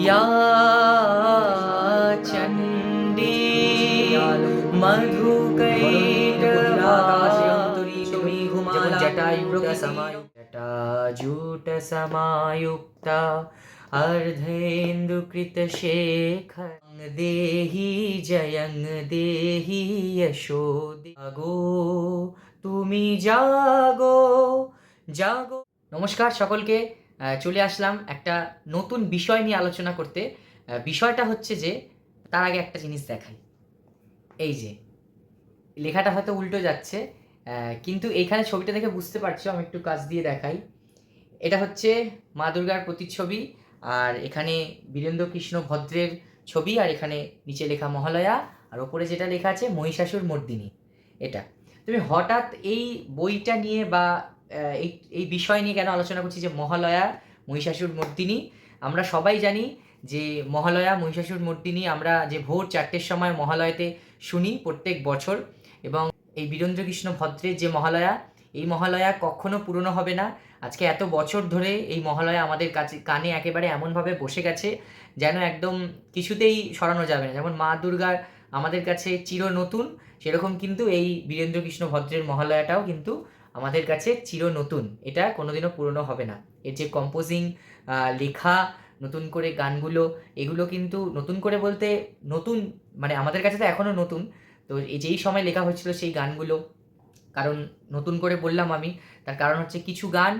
या चण्डी जटाजुटसमायुक्ता अर्धेन्दुकृतशेखर देहि जयं देहि यशो জাগো তুমি জাগো জাগো নমস্কার সকলকে আহ, চলে আসলাম একটা নতুন বিষয় নিয়ে আলোচনা করতে। বিষয়টা হচ্ছে যে, তার আগে একটা জিনিস দেখাই। এই যে, লেখাটা হয়তো উল্টো যাচ্ছে কিন্তু এইখানে ছবিটা দেখে বুঝতে পারছ, আমি একটু কাজ দিয়ে দেখাই। এটা হচ্ছে মা দুর্গার প্রতিচ্ছবি, আর এখানে বীরেন্দ্র কৃষ্ণ ভদ্রের ছবি, আর এখানে নিচে লেখা মহালয়া, আর ওপরে যেটা লেখা আছে মহিষাসুর মর্দিনী। এটা। তুমি হঠাৎ এই বইটা নিয়ে বা এই এই বিষয় নিয়ে কেন আলোচনা করছি যে মহালয়া, মহিষাসুর মর্দিনী। আমরা সবাই জানি যে মহালয়া, মহিষাসুর মর্দিনী আমরা যে ভোর চারটের সময় মহালয়াতে শুনি প্রত্যেক বছর। এবং এই বীরেন্দ্রকৃষ্ণ ভদ্রের যে মহালয়া, এই মহালয়া কখনো পুরনো হবে না। আজকে এত বছর ধরে এই মহালয়া আমাদের কাছে, কানে একেবারে এমনভাবে বসে গেছে যেন একদম কিছুতেই সরানো যাবে না। যেমন মা দুর্গার আমাদের কাছে চির নতুন সেরকম কিন্তু এই বীরেন্দ্রকৃষ্ণ ভদ্রের মহালয়াটাও কিন্তু আমাদের কাছে চির নতুন। এটা কোনোদিনও পুরনো হবে না। এর যে কম্পোজিং লেখা, নতুন করে গানগুলো, এগুলো কিন্তু নতুন করে বলতে নতুন মানে আমাদের কাছে তো এখনও নতুন। তো এই যেই সময় লেখা হয়েছিল সেই গানগুলো, কারণ নতুন করে বললাম আমি, তার কারণ হচ্ছে কিছু গান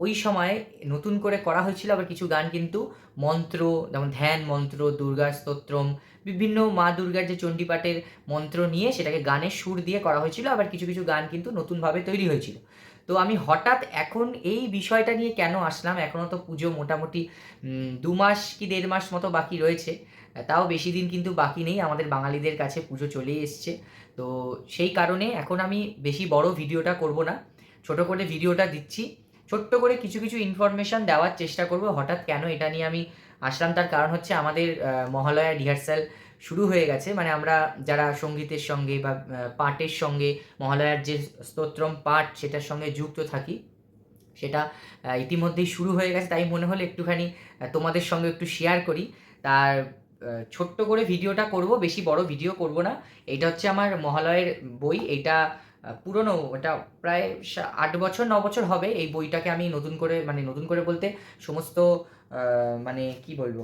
ওই সময় নতুন করে করা হয়েছিল আবার কিছু গান কিন্তু মন্ত্র, যেমন ধ্যান মন্ত্র দুর্গার স্তোত্রম, বিভিন্ন মা দুর্গার যে চণ্ডীপাঠের মন্ত্র নিয়ে সেটাকে গানের সুর দিয়ে করা হয়েছিল, আবার কিছু কিছু গান কিন্তু নতুনভাবে তৈরি হয়েছিল। তো আমি হঠাৎ এখন এই বিষয়টা নিয়ে কেন আসলাম? এখনও তো পুজো মোটামুটি দু মাস কি দেড় মাস মতো বাকি রয়েছে। তাও বেশি দিন কিন্তু বাকি নেই, আমাদের বাঙালিদের কাছে পুজো চলেই এসছে। তো সেই কারণে এখন আমি বেশি বড় ভিডিওটা করব না। ছোট করে ভিডিওটা দিচ্ছি। ছোট্ট করে কিছু কিছু ইনফরমেশন দেওয়ার চেষ্টা করব। হঠাৎ কেন এটা নিয়ে আমি আসলাম? তার কারণ হচ্ছে আমাদের মহালয়া রিহার্সাল শুরু হয়ে গেছে। মানে আমরা যারা সঙ্গীতের সঙ্গে বা পাঠের সঙ্গে, মহালয়ার যে স্তোত্রম পাঠ সেটার সঙ্গে যুক্ত থাকি, সেটা ইতিমধ্যেই শুরু হয়ে গেছে। তাই মনে হলো একটুখানি তোমাদের সঙ্গে একটু শেয়ার করি। তার ছোট্ট করে ভিডিওটা করব, বেশি বড় ভিডিও করব না। এটা হচ্ছে আমার মহালয়ের বই। এটা পুরনো, এটা প্রায় আট বছর, ন বছর হবে এই বইটাকে আমি নতুন করে মানে নতুন করে বলতে সমস্ত মানে কি বলব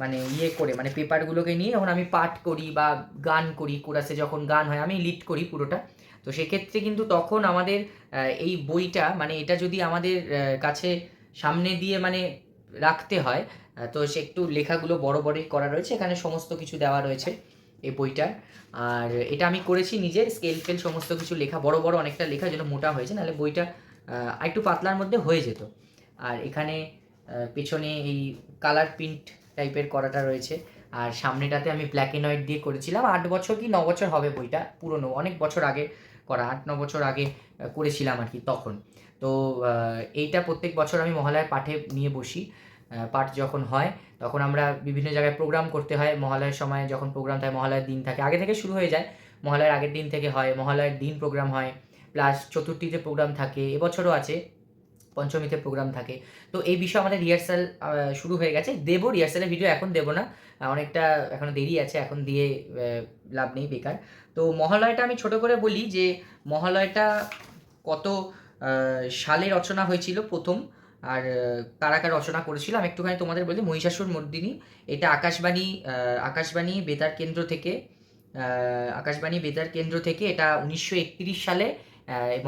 মানে ইয়ে করে মানে পেপারগুলোকে নিয়ে যখন আমি পাঠ করি বা গান করি, কোরাসে যখন গান হয়, আমি লিড করি পুরোটা। তো সেক্ষেত্রে কিন্তু তখন আমাদের এই বইটা মানে এটা যদি আমাদের কাছে সামনে দিয়ে মানে রাখতে হয় তো সে একটু লেখাগুলো বড় বড়ই করা রয়েছে, এখানে সমস্ত কিছু দেওয়া রয়েছে। এই বইটার। আর এটা আমি করেছি নিজের স্কেল ফেল সমস্ত কিছু লেখা, বড় বড় অনেকটা লেখা যেন মোটা হয়েছে, নাহলে বইটা একটু পাতলার মধ্যে হয়ে যেত। আর এখানে পেছনে এই কালার প্রিন্ট টাইপের করাটা রয়েছে। আর সামনেটাতে আমি ব্ল্যাক অ্যান্ড হোয়াইট দিয়ে করেছিলাম। আট বছর কি ন বছর হবে বইটা? পুরনো, অনেক বছর আগে করা, আট ন বছর আগে করেছিলাম আর কি তখন। তো এইটা প্রত্যেক বছর আমি মহালয়ার পাঠে নিয়ে বসি। পাঠ যখন হয়, তখন আমরা বিভিন্ন জায়গায় প্রোগ্রাম করতে হয়। মহালয়ের সময় যখন প্রোগ্রাম থাকে, মহালয়ের দিন থাকে। আগে থেকে শুরু হয়ে যায়। মহালয়ার আগের দিন থেকে হয়, মহালয়ার দিন প্রোগ্রাম হয়। প্লাস চতুর্থীতে প্রোগ্রাম থাকে, এবছরও আছে, পঞ্চমীতে প্রোগ্রাম থাকে। তো এই বিষয়ে আমাদের রিহার্সাল শুরু হয়ে গেছে। দেবো রিহার্সালের ভিডিও এখন দেবো না। অনেকটা এখনও দেরি আছে, এখন দিয়ে লাভ নেই বেকার। তো মহালয়টা আমি ছোট করে বলি যে, মহালয়টা কত সালে রচনা হয়েছিল প্রথম। আর কারা রচনা করেছিল আমি একটুখানি তোমাদের বলি, মহিষাসুর মর্দিনী। এটা আকাশবাণী আকাশবাণী বেতার কেন্দ্র থেকে আকাশবাণী বেতার কেন্দ্র থেকে এটা উনিশশো একত্রিশ সালে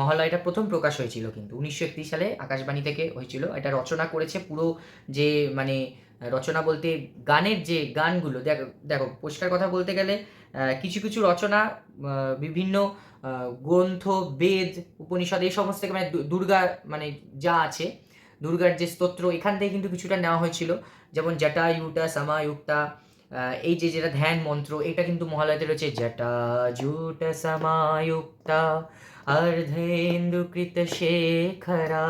মহালয়টা প্রথম প্রকাশ হয়েছিল কিন্তু। উনিশশো একত্রিশ সালে আকাশবাণী থেকে হয়েছিল। এটা রচনা করেছে পুরো যে মানে রচনা বলতে গানের যে গানগুলো, দেখো দেখো, পরিষ্কার কথা বলতে গেলে কিছু কিছু রচনা বিভিন্ন গ্রন্থ, বেদ, উপনিষদ, এই সমস্ত থেকে মানে দুর্গা মানে যা আছে দুর্গার যে স্তোত্র এখান থেকে কিন্তু কিছুটা নেওয়া হয়েছিল। যেমন জটা ইউটা সামায়ুক্তা আহ, এই যে যেটা ধ্যান মন্ত্র এটা কিন্তু মহালয়াতে রয়েছে। জটা জুট সামায়ুক্তা অর্ধেন্দুকৃত শেখরা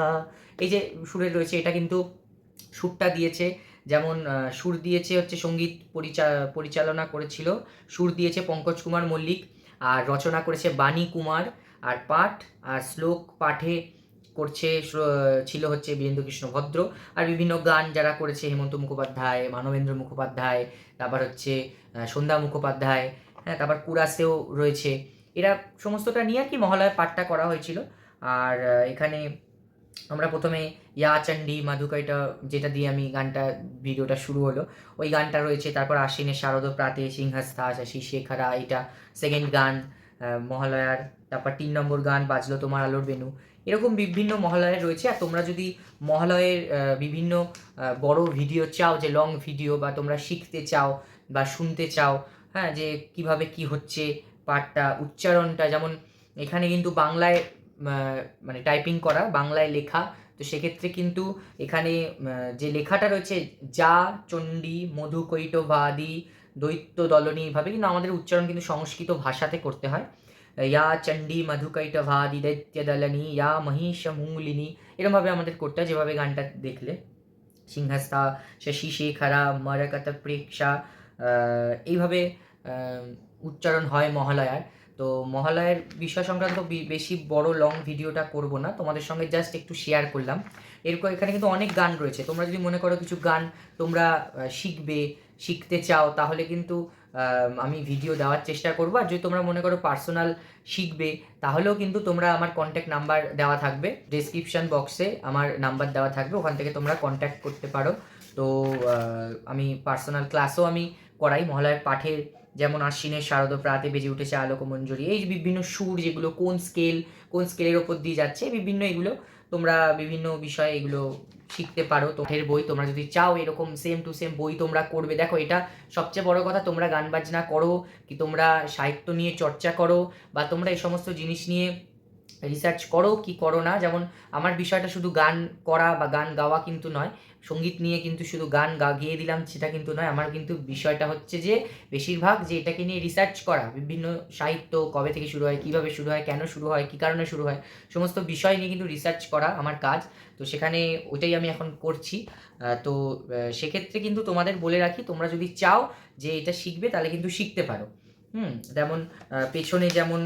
এই যে সুরে রয়েছে এটা কিন্তু সুরটা দিয়েছে। যেমন সুর দিয়েছে হচ্ছে সংগীত পরিচা পরিচালনা করেছিল। সুর দিয়েছে পঙ্কজ কুমার মল্লিক আর রচনা করেছে বাণী কুমার আর পাঠ আর শ্লোক পাঠে করছে ছিল হচ্ছে বীরেন্দ্র কৃষ্ণ ভদ্র। আর বিভিন্ন গান যারা করেছে, হেমন্ত মুখোপাধ্যায়, মানবেন্দ্র মুখোপাধ্যায়, তারপর হচ্ছে সন্ধ্যা মুখোপাধ্যায় হ্যাঁ তারপর কুরাসেও রয়েছে। এরা সমস্তটা নিয়ে আর কি মহালয়ার পাঠটা করা হয়েছিল। আর এখানে আমরা প্রথমে ইয়া চণ্ডী মাধুকাইটা যেটা দিয়ে আমি গানটা, ভিডিওটা শুরু হলো, ওই গানটা রয়েছে। তারপর আশ্বিনের শারদ প্রাতে সিংহাস্তা শশী শেখারা, এটা সেকেন্ড গান মহালয়ার তারপর তিন নম্বর গান, বাজলো তোমার আলোর বেনু এরকম বিভিন্ন মহালয়ের রয়েছে। আর তোমরা যদি মহালয়ের বিভিন্ন বড় ভিডিও চাও, যে লং ভিডিও বা তোমরা শিখতে চাও বা শুনতে চাও হ্যাঁ যে কীভাবে কি হচ্ছে পাঠটা, উচ্চারণটা, যেমন এখানে কিন্তু বাংলায় মানে টাইপিং করা, বাংলায় লেখা, তো সেক্ষেত্রে কিন্তু এখানে যে লেখাটা রয়েছে, যা, চণ্ডী মধু কৈটবাদি দৈত্য দলনী এইভাবে কিন্তু আমাদের উচ্চারণ কিন্তু সংস্কৃত ভাষাতে করতে হয়। ইয়া চণ্ডী মধুকৈটভাদি দৈত্য দলনী ইয়া মহিষ মুঙ্গলিনী এরমভাবে আমাদের করতে যেভাবে গানটা দেখলে সিংহাস্তা শশী শেখরা মরকত প্রেক্ষা এইভাবে উচ্চারণ হয় মহালয়ার তো মহালয়ের বিষয় সংক্রান্ত বেশি বড় লং ভিডিওটা করব না। তোমাদের সঙ্গে জাস্ট একটু শেয়ার করলাম। এরপর এখানে কিন্তু অনেক গান রয়েছে। তোমরা যদি মনে করো কিছু গান তোমরা শিখবে, শিখতে চাও, তাহলে কিন্তু আমি ভিডিও দেওয়ার চেষ্টা করব। আর যদি তোমরা মনে করো পার্সোনাল শিখবে, তাহলেও কিন্তু তোমরা আমার কন্ট্যাক্ট নাম্বার দেওয়া থাকবে। ডেসক্রিপশন বক্সে আমার নাম্বার দেওয়া থাকবে। ওখান থেকে তোমরা কন্ট্যাক্ট করতে পারো। তো আমি পার্সোনাল ক্লাসও আমি করাই। মহালয়ার পাঠের যেমন আশ্বিনের শারদ প্রাতে বেজে উঠেছে আলোক মঞ্জুরি এই বিভিন্ন সুর যেগুলো কোন স্কেল কোন স্কেলের ওপর দিয়ে যাচ্ছে বিভিন্ন এগুলো তোমরা বিভিন্ন বিষয়ে এগুলো শিখতে পারো। তোমাদের বই তোমরা যদি চাও এরকম সেম টু সেম বই তোমরা করবে। দেখো, এটা সবচেয়ে বড় কথা, তোমরা গান বাজনা করো, কি তোমরা সাহিত্য নিয়ে চর্চা করো, বা তোমরা এই সমস্ত জিনিস নিয়ে রিসার্চ করো, কি করো না। যেমন আমার বিষয়টা শুধু গান করা বা গান গাওয়া কিন্তু নয় সংগীত নিয়ে কিন্তু শুধু গান গা, গিয়ে দিলাম, সেটা কিন্তু নয়। আমার কিন্তু বিষয়টা হচ্ছে যে, বেশিরভাগ যে এটাকে নিয়ে রিসার্চ করা, বিভিন্ন সাহিত্য কবে থেকে শুরু হয়, কীভাবে শুরু হয়, কেন শুরু হয়, কী কারণে শুরু হয়, সমস্ত বিষয় নিয়ে কিন্তু রিসার্চ করা আমার কাজ। তো সেখানে ওইটাই আমি এখন করছি। তো সেক্ষেত্রে কিন্তু তোমাদের বলে রাখি, তোমরা যদি চাও যে এটা শিখবে, তাহলে কিন্তু শিখতে পারো। হুম, যেমন পেছনে যেমন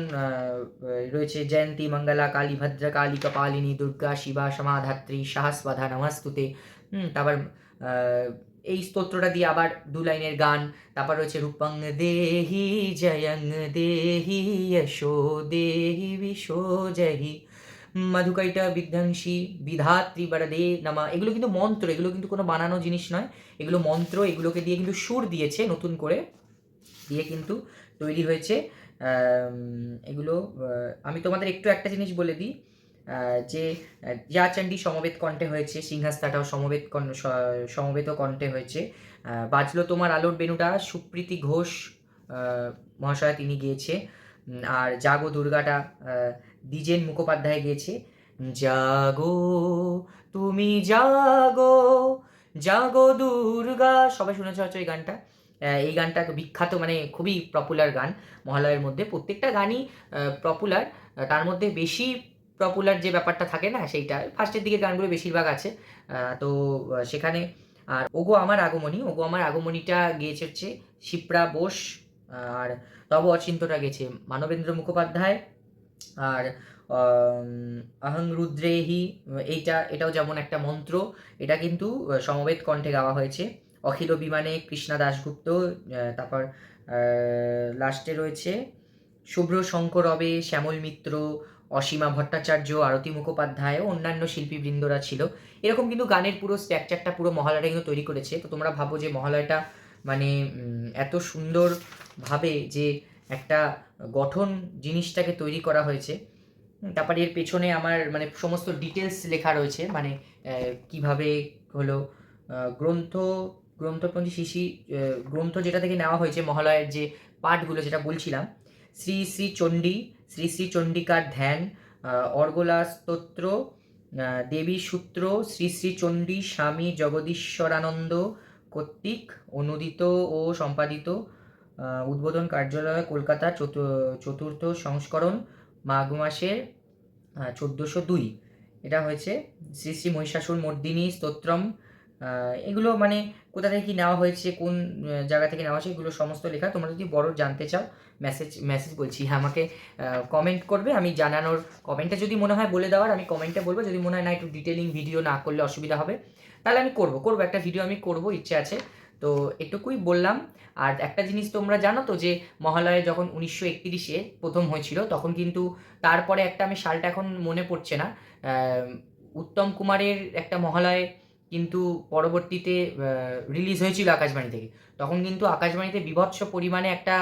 রয়েছে জয়ন্তী, মঙ্গলা, কালী, ভদ্রা, কালী, কপালিনী, দুর্গা, শিবা, সমাধাত্রী, সাহস্বাধা, নমস্তুতে। তারপর এই স্তোত্রটা দিয়ে আবার দু লাইনের গান। তারপর রয়েছে, রূপং দেহি জয়ং দেহি যশো দেহি বিশো জহি। মধুকৈটা বিধ্বংসী, বিধাত্রী বরদে নামা। এগুলো কিন্তু মন্ত্র, এগুলো কিন্তু কোনো বানানো জিনিস নয়। এগুলো মন্ত্র, এগুলোকে দিয়ে কিন্তু সুর দিয়েছে নতুন করে। দিয়ে কিন্তু তৈরি হয়েছে এগুলো আমি তোমাদের একটু একটা জিনিস বলে দিই। যে চণ্ডী সমবেত কণ্ঠে হয়েছে সিংহাস্তাটাও সমবেত সমবেত কণ্ঠে হয়েছে। বাজলো তোমার আলোর বেনুটা, সুপ্রীতি ঘোষ মহাশয়া তিনি গিয়েছে। আর জাগো দুর্গাটা দ্বিজেন মুখোপাধ্যায় গিয়েছে। জাগো, তুমি জাগো জাগো দুর্গা, সবাই শুনেছ হয়তো এই গানটা। এই গানটা বিখ্যাত মানে খুবই পপুলার গান মহালয়ের মধ্যে। প্রত্যেকটা গানই পপুলার তার মধ্যে বেশি পপুলার যে ব্যাপারটা থাকে না, সেইটা। ফার্স্টের দিকে গানগুলো বেশিরভাগ আছে। তো সেখানে আর ওগো আমার আগমনী, ওগো আমার আগমনীটা গিয়েছে হচ্ছে শিপ্রা বোস, আর তব অচিন্তটা গেছে মানবেন্দ্র মুখোপাধ্যায়, আর অহং রুদ্রেহি এইটা, এটাও যেমন একটা মন্ত্র, এটা কিন্তু সমবেত কণ্ঠে গাওয়া হয়েছে। অখিল বিমানে কৃষ্ণা দাশগুপ্ত তারপর লাস্টে রয়েছে, শুভ্র শঙ্কর রবে শ্যামল মিত্র অসীমা ভট্টাচার্য, আরতি মুখোপাধ্যায় ও অন্যান্য শিল্পীবৃন্দরা ছিল। এরকম কিন্তু গানের পুরো স্ট্রাকচারটা পুরো মহালয়টা কিন্তু তৈরি করেছে। তো তোমরা ভাবো যে মহালয়টা মানে এত সুন্দরভাবে যে একটা গঠন জিনিসটাকে তৈরি করা হয়েছে। তারপরে এর পেছনে আমার মানে সমস্ত ডিটেলস লেখা রয়েছে। মানে কীভাবে হলো গ্রন্থ, গ্রন্থপঞ্জি শিশি গ্রন্থ যেটা থেকে নেওয়া হয়েছে মহালয়ের যে পাঠগুলো, যেটা বলছিলাম শ্রী শ্রী চণ্ডী শ্রী শ্রী চণ্ডিকার ধ্যান আহ, অর্গলা স্তোত্র আহ, দেবী সূত্র শ্রী শ্রী চণ্ডী স্বামী জগদীশ্বরানন্দ কর্তৃক অনুদিত ও সম্পাদিত উদ্বোধন কার্যালয় কলকাতা চতু- চতুর্থ সংস্করণ মাঘ মাসের চোদ্দোশো দুই। এটা হয়েছে শ্রী শ্রী মহিষাসুর মর্দিনী স্তোত্রম এগুলো মানে কোথা থেকে কী নেওয়া হয়েছে, কোন জায়গা থেকে নেওয়া হয়েছে, এগুলো সমস্ত লেখা। তোমরা যদি বড় জানতে চাও মেসেজ মেসেজ বলছি। হ্যাঁ আমাকে কমেন্ট করবে, আমি জানানোর কমেন্টে যদি মনে হয় বলে দেওয়ার, আমি কমেন্টে বলব। যদি মনে হয় না, একটু ডিটেলিং ভিডিও না করলে অসুবিধা হবে, তাহলে আমি করব। করব, একটা ভিডিও আমি করব, ইচ্ছে আছে। তো এটুকুই বললাম। আর একটা জিনিস তোমরা জানো তো, যে মহালয়ে যখন উনিশশো একত্রিশে প্রথম হয়েছিল, তখন কিন্তু তারপরে একটা আমি সালটা এখন মনে পড়ছে না। উত্তম কুমারের একটা মহালয়ে কিন্তু পরবর্তীতে রিলিজ হয়েছিল আকাশবাণী থেকে। তখন কিন্তু আকাশবাণীতে বিভৎস পরিমাণে একটা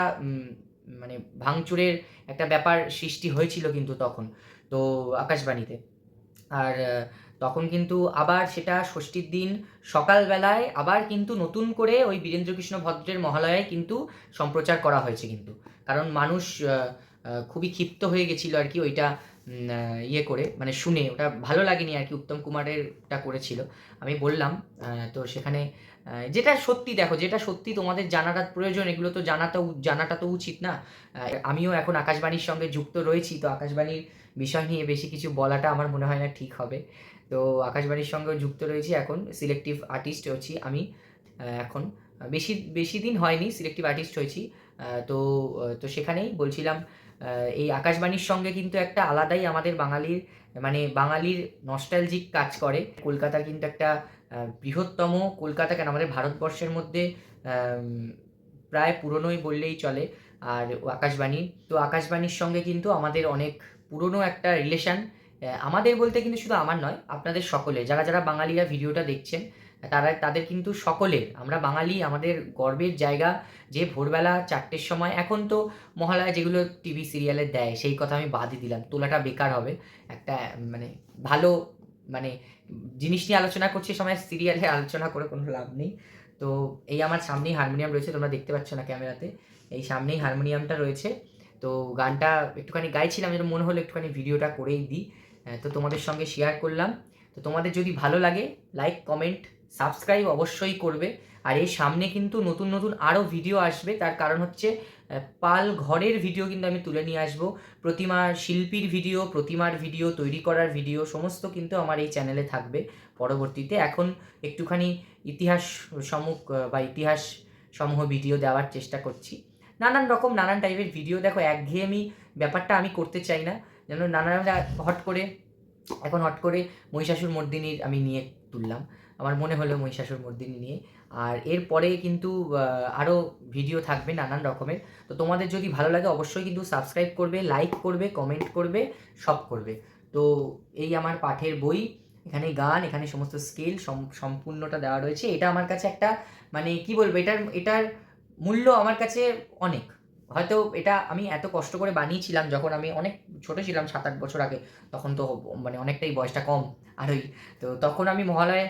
মানে ভাঙচুরের একটা ব্যাপার সৃষ্টি হয়েছিল কিন্তু তখন, তো আকাশবাণীতে। আর তখন কিন্তু আবার সেটা ষষ্ঠীর দিন সকালবেলায় আবার কিন্তু নতুন করে ওই বীরেন্দ্রকৃষ্ণ ভদ্রের মহালয়ায় কিন্তু সম্প্রচার করা হয়েছে কিন্তু। কারণ মানুষ খুবই ক্ষিপ্ত হয়ে গেছিল আর কি ওইটা ইয়ে করে মানে শুনে, ওটা ভালো লাগেনি আর কি, উত্তম কুমারেরটা করেছিল। আমি বললাম তো সেখানে যেটা সত্যি দেখো, যেটা সত্যি তোমাদের জানাটা প্রয়োজন, এগুলো তো জানাটা জানাটা তো উচিত না। আমিও এখন আকাশবাণীর সঙ্গে যুক্ত রয়েছি, তো আকাশবাণীর বিষয় নিয়ে বেশি কিছু বলাটা আমার মনে হয় না ঠিক হবে। তো আকাশবাণীর সঙ্গেও যুক্ত রয়েছি এখন সিলেক্টিভ আর্টিস্ট হচ্ছি আমি এখন। বেশি বেশি দিন হয়নি সিলেক্টিভ আর্টিস্ট হয়েছি তো তো সেখানেই বলছিলাম এই আকাশবাণীর সঙ্গে কিন্তু একটা আলাদাই আমাদের বাঙালির মানে বাঙালির নস্টালজিক কাজ করে। কলকাতার কিন্তু একটা বৃহত্তম কলকাতা কেন? আমাদের ভারতবর্ষের মধ্যে প্রায় পুরনোই বললেই চলে, আর আকাশবাণী। তো আকাশবাণীর সঙ্গে কিন্তু আমাদের অনেক পুরনো একটা রিলেশন আমাদের বলতে কিন্তু শুধু আমার নয়, আপনাদের সকলে যারা যারা বাঙালিরা ভিডিওটা দেখছেন তারা তাদের কিন্তু সকলের, আমরা বাঙালি, আমাদের গর্বের জায়গা যে ভোরবেলা চারটের সময়, এখন তো মহালয়া যেগুলো টিভি সিরিয়ালে দেয়, সেই কথা আমি বাদই দিলাম, তোলাটা বেকার হবে, একটা মানে ভালো মানে জিনিস নিয়ে আলোচনা করছি সময় সিরিয়ালে আলোচনা করে কোনো লাভ নেই, তো এই আমার সামনেই হারমোনিয়াম রয়েছে, তোমরা দেখতে পাচ্ছ না ক্যামেরাতে, এই সামনেই হারমোনিয়ামটা রয়েছে, তো গানটা একটুখানি গাইছিলাম, যেন মনে হলো একটুখানি ভিডিওটা করেই দিই তো তোমাদের সঙ্গে শেয়ার করলাম, তো তোমাদের যদি ভালো লাগে লাইক কমেন্ট সাবস্ক্রাইব অবশ্যই করবে। আর এই সামনে কিন্তু নতুন নতুন আরও ভিডিও আসবে। তার কারণ হচ্ছে পাল ঘরের ভিডিও কিন্তু আমি তুলে নিয়ে আসব। প্রতিমা শিল্পীর ভিডিও প্রতিমার ভিডিও তৈরি করার ভিডিও সমস্ত কিন্তু আমার এই চ্যানেলে থাকবে পরবর্তীতে। এখন একটুখানি ইতিহাস সমুখ বা ইতিহাস সমূহ ভিডিও দেওয়ার চেষ্টা করছি। নানান রকম, নানান টাইপের ভিডিও দেখো, একঘেয়েমি ব্যাপারটা আমি করতে চাই না। যেন নানান হট করে, এখন হট করে মহিষাসুর মর্দিনীর আমি নিয়ে তুললাম। আমার মনে হলো মহিষাসুর মর্দিনী নিয়ে। আর এরপরে কিন্তু আরও ভিডিও থাকবে নানান রকমের। তো তোমাদের যদি ভালো লাগে অবশ্যই কিন্তু সাবস্ক্রাইব করবে লাইক করবে কমেন্ট করবে, সব করবে। তো এই আমার পাঠের বই, এখানে গান, এখানে সমস্ত স্কেল সম্পূর্ণটা দেওয়া রয়েছে। এটা আমার কাছে একটা মানে কি বলব, এটার এটার মূল্য আমার কাছে অনেক। হয়তো এটা আমি এত কষ্ট করে বানিয়েছিলাম যখন আমি অনেক ছোট ছিলাম সাত আট বছর আগে, তখন তো মানে অনেকটাই বয়সটা কম। আর ওই তো তখন আমি মহালয়ে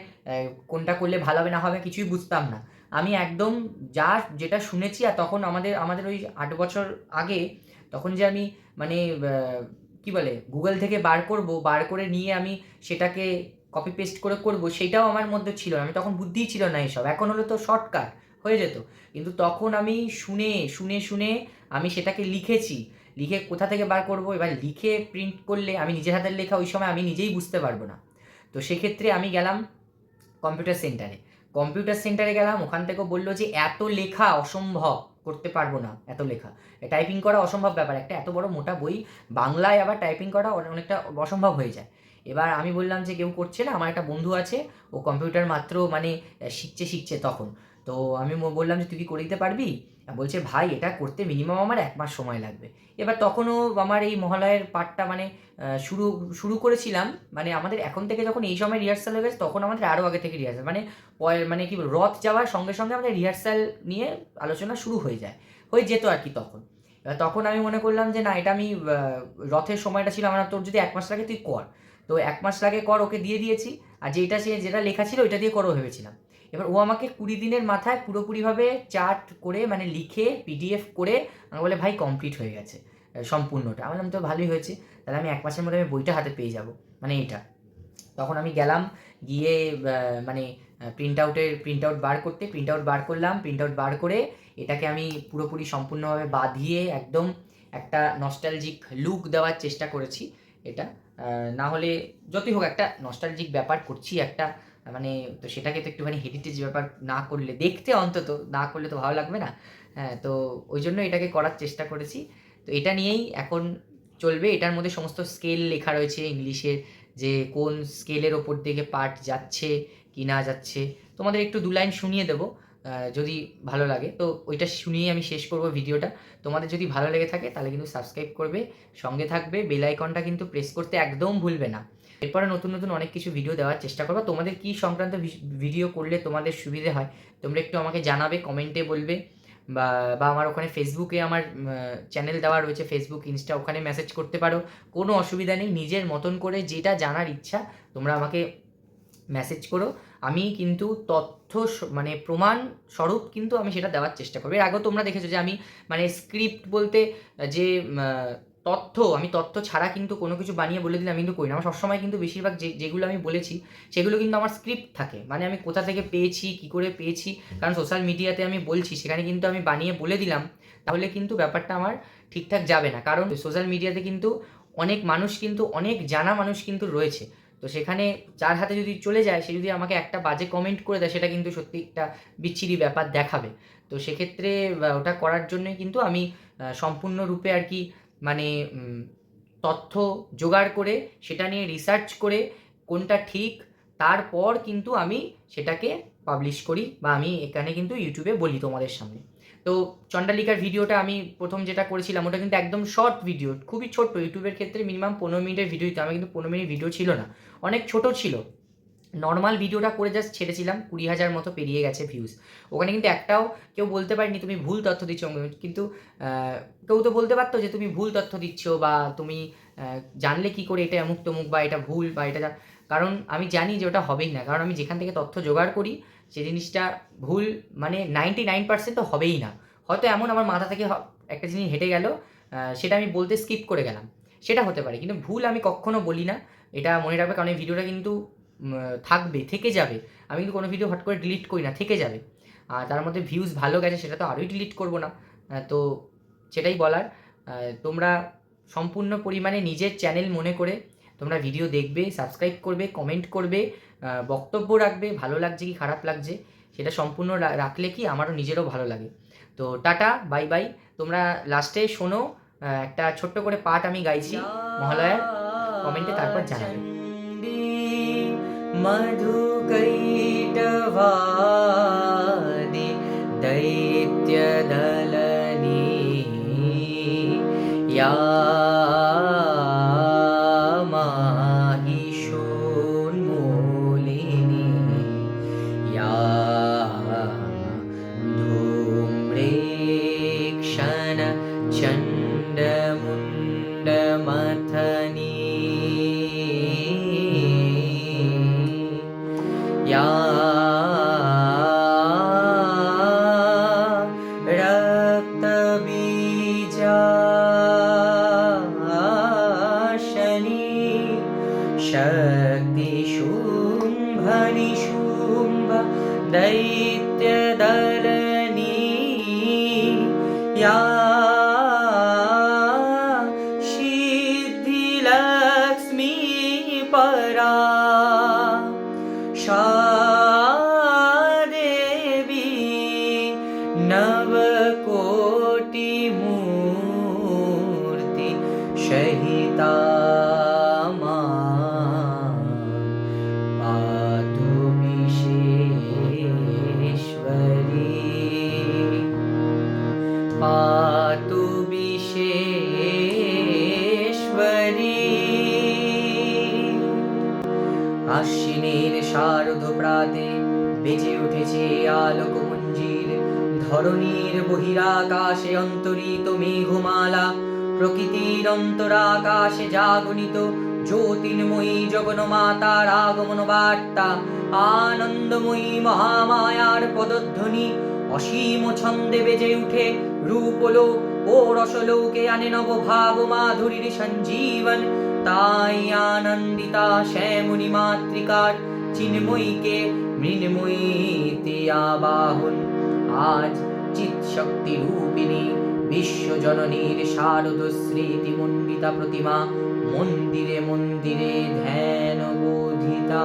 কোনটা করলে ভালো হবে না হবে কিছুই বুঝতাম না। আমি একদম যা যেটা শুনেছি আর তখন আমাদের আমাদের ওই আট বছর আগে, তখন যে আমি মানে কি বলে, গুগল থেকে বার করব, বার করে নিয়ে আমি সেটাকে কপি পেস্ট করে করব, সেটাও আমার মধ্যে ছিল না। আমি তখন বুদ্ধিই ছিল না এসব। এখন হলো তো শর্টকাট হয়ে যেত। কিন্তু তখন আমি শুনে শুনে শুনে আমি সেটাকে লিখেছি। লিখে কোথা থেকে বার করব? এবার লিখে প্রিন্ট করলে আমি নিজের হাতের লেখা ওই সময় আমি নিজেই বুঝতে পারব না। তো সেক্ষেত্রে আমি গেলাম কম্পিউটার সেন্টারে কম্পিউটার সেন্টারে গেলাম, ওখান থেকেও বলল যে, এত লেখা অসম্ভব, করতে পারব না, এত লেখা। টাইপিং করা অসম্ভব ব্যাপার, একটা এত বড় মোটা বই বাংলায় আবার টাইপিং করা অনে- অনেকটা অসম্ভব হয়ে যায়। এবার আমি বললাম যে, কেউ করছে না, আমার একটা বন্ধু আছে, ও কম্পিউটার মাত্র মানে শিখছে শিখছে তখন। তো আমি বললাম যে, তুই কি করে দিতে পারবি? বলছে, ভাই, এটা করতে মিনিমাম আমার এক মাস সময় লাগবে। এবার তখনও আমার এই মহালয়ের পাঠটা মানে শুরু শুরু করেছিলাম। মানে আমাদের এখন থেকে যখন এই সময় রিহার্সাল হয়ে গেছে, তখন আমাদের আরও আগে থেকে রিহার্সাল মানে মানে কি রথ যাওয়ার সঙ্গে সঙ্গে আমাদের রিহার্সাল নিয়ে আলোচনা শুরু হয়ে যায়। হয়ে যেত আর কি তখন। এবার তখন আমি মনে করলাম যে, না, এটা আমি রথের সময়টা ছিল আমার, তোর যদি এক মাস লাগে তুই কর। তো এক মাস লাগে কর, ওকে দিয়ে দিয়েছি। আর যেটা সে, যেটা লেখা ছিল, ওইটা দিয়ে করো ভেবেছিলাম। এবার ও আমাকে কুড়ি দিনের মাথায় পুরোপুরিভাবে চার্ট করে মানে লিখে পিডিএফ করে আমাকে বলে, ভাই কমপ্লিট হয়ে গেছে সম্পূর্ণটা। আমি বললাম, তো ভালোই হয়েছে। তাহলে আমি এক মাসের মধ্যে আমি বইটা হাতে পেয়ে যাব। মানে এটা। তখন আমি গেলাম, গিয়ে মানে প্রিন্ট আউটের প্রিন্ট আউট বার করতে প্রিন্ট আউট বার করলাম প্রিন্ট আউট বার করে এটাকে আমি পুরোপুরি সম্পূর্ণভাবে বাঁধিয়ে একদম একটা নস্টালজিক লুক দেওয়ার চেষ্টা করেছি এটা। না হলে, যতই হোক, একটা নস্টালজিক ব্যাপার করছি, একটা মানে তো সেটাকে তো একটুখানি হেরিটেজ ব্যাপার না করলে, দেখতে অন্তত না করলে তো ভালো লাগবে না। হ্যাঁ তো ওই জন্য এটাকে করার চেষ্টা করেছি। তো এটা নিয়েই এখন চলবে। এটার মধ্যে সমস্ত স্কেল লেখা রয়েছে ইংলিশের যে কোন স্কেলের ওপর দিকে পার্ট যাচ্ছে কি না যাচ্ছে। তোমাদের একটু দু লাইন শুনিয়ে দেবো যদি ভালো লাগে। তো ওইটা শুনিয়ে আমি শেষ করব ভিডিওটা। তোমাদের যদি ভালো লেগে থাকে তাহলে কিন্তু সাবস্ক্রাইব করবে, সঙ্গে থাকবে বেল আইকনটা কিন্তু প্রেস করতে একদম ভুলবে না। এরপরে নতুন নতুন অনেক কিছু ভিডিও দেওয়ার চেষ্টা করব। তোমাদের কি সংক্রান্ত ভিডিও করলে তোমাদের সুবিধে হয়, তোমরা একটু আমাকে জানাবে কমেন্টে বলবে। বা বা আমার ওখানে ফেসবুকে আমার চ্যানেল দেওয়া রয়েছে ফেসবুক ইনস্টা ওখানে মেসেজ করতে পারো। কোনো অসুবিধা নেই, নিজের মতন করে যেটা জানার ইচ্ছা, তোমরা আমাকে মেসেজ করো। আমি কিন্তু তথ্য মানে প্রমাণ স্বরূপ কিন্তু আমি সেটা দেওয়ার চেষ্টা করব। এর আগেও তোমরা দেখেছ যে আমি মানে স্ক্রিপ্ট বলতে যে তথ্য, আমি তথ্য ছাড়া কিন্তু কোনো কিছু বানিয়ে বলে দিলে আমি কিন্তু করি না। আমার সবসময় কিন্তু বেশিরভাগ যে, যেগুলো আমি বলেছি, সেগুলো কিন্তু আমার স্ক্রিপ্ট থাকে। মানে আমি কোথা থেকে পেয়েছি, কি করে পেয়েছি, কারণ সোশ্যাল মিডিয়াতে আমি বলছি, সেখানে কিন্তু আমি বানিয়ে বলে দিলাম, তাহলে কিন্তু ব্যাপারটা আমার ঠিকঠাক যাবে না। কারণ সোশ্যাল মিডিয়াতে কিন্তু অনেক মানুষ কিন্তু, অনেক জানা মানুষ কিন্তু রয়েছে। তো সেখানে যার হাতে যদি চলে যায়, সে যদি আমাকে একটা বাজে কমেন্ট করে দেয়, সেটা কিন্তু সত্যি একটা বিচ্ছিরি ব্যাপার দেখাবে। তো সেক্ষেত্রে ওটা করার জন্যই কিন্তু আমি সম্পূর্ণরূপে আর কি মানে তথ্য জোগাড় করে, সেটা নিয়ে রিসার্চ করে কোনটা ঠিক, তারপর কিন্তু আমি সেটাকে পাবলিশ করি বা আমি এখানে কিন্তু ইউটিউবে বলি তোমাদের সামনে। তো চণ্ডালিকার ভিডিওটা আমি প্রথম যেটা করেছিলাম, ওটা কিন্তু একদম শর্ট ভিডিও খুবই ছোট্ট। ইউটিউবের ক্ষেত্রে মিনিমাম পনেরো মিনিটের ভিডিও দিতে আমি কিন্তু পনেরো মিনিট ভিডিও ছিল না। অনেক ছোট ছিল। নর্মাল ভিডিওটা করে জাস্ট ছেড়েছিলাম, কুড়ি হাজার মতো পেরিয়ে গেছে ভিউজ ওখানে কিন্তু একটাও কেউ বলতে পারেনি, তুমি ভুল তথ্য দিচ্ছ। কিন্তু কেউ তো বলতে পারতো যে, তুমি ভুল তথ্য দিচ্ছ বা তুমি জানলে কি করে এটা অমুক তমুক বা এটা ভুল বা এটা কারণ আমি জানি যে ওটা হবেই না। কারণ আমি যেখান থেকে তথ্য জোগাড় করি, সে জিনিসটা ভুল মানে নাইনটি নাইন পার্সেন্ট তো হবেই না। হয়তো এমন আমার মাথা থেকে একটা জিনিস হেঁটে গেল সেটা আমি বলতে স্কিপ করে গেলাম। সেটা হতে পারে, কিন্তু ভুল আমি কখনো বলি না। এটা মনে রাখবে, কারণ এই ভিডিওটা কিন্তু থাকবে, থেকে যাবে। আমি কিন্তু কোনো ভিডিও হট করে ডিলিট করি না, থেকে যাবে। আর তার মধ্যে ভিউজ ভালো গেছে, সেটা তো আরোই ডিলিট করব না। তো সেটাই বলার। তোমরা সম্পূর্ণ পরিমাণে নিজের চ্যানেল মনে করে তোমরা ভিডিও দেখবে সাবস্ক্রাইব করবে কমেন্ট করবে বক্তব্য রাখবে, ভালো লাগছে কি, খারাপ লাগছে, সেটা সম্পূর্ণ রাখলে কি আমারও নিজেরও ভালো লাগে। তো টাটা বাই বাই তোমরা লাস্টে শোনো একটা ছোট্ট করে পাঠ আমি গাইছি মহালয়ার। কমেন্টে তারপর জানাবে। मधुकैटवादि दैत्यदलनी या नवकोटिमूर्ति सहिता मां पातु विशेश्वरी पातु विशेश्वरी আশ্বিনের শারদ প্রাতে বেজে উঠেছে আলোক মঞ্জির ধরণীর বহিরাকাশে অন্তরিত মেঘমালা, প্রকৃতির অন্তরাকাশে জাগনিত জ্যোতির্ময়ী জগন মাতার আগমন বার্তা আনন্দময়ী মহামায়ার পদধ্বনি, অসীম ছন্দে বেজে উঠে রূপলোক ও রসলোকে আনে নব ভাব মাধুরীর সঞ্জীবন। তাই আনন্দিতা শ্যামুনি মাতৃকার চিন্ময়ীকে মৃন্ময়ীতে আবাহন। আজ চিৎ শক্তি রূপিণী বিশ্বজননীর শারদ স্মৃতিমণ্ডিতা প্রতিমা মন্দিরে মন্দিরে ধ্যান বোধিতা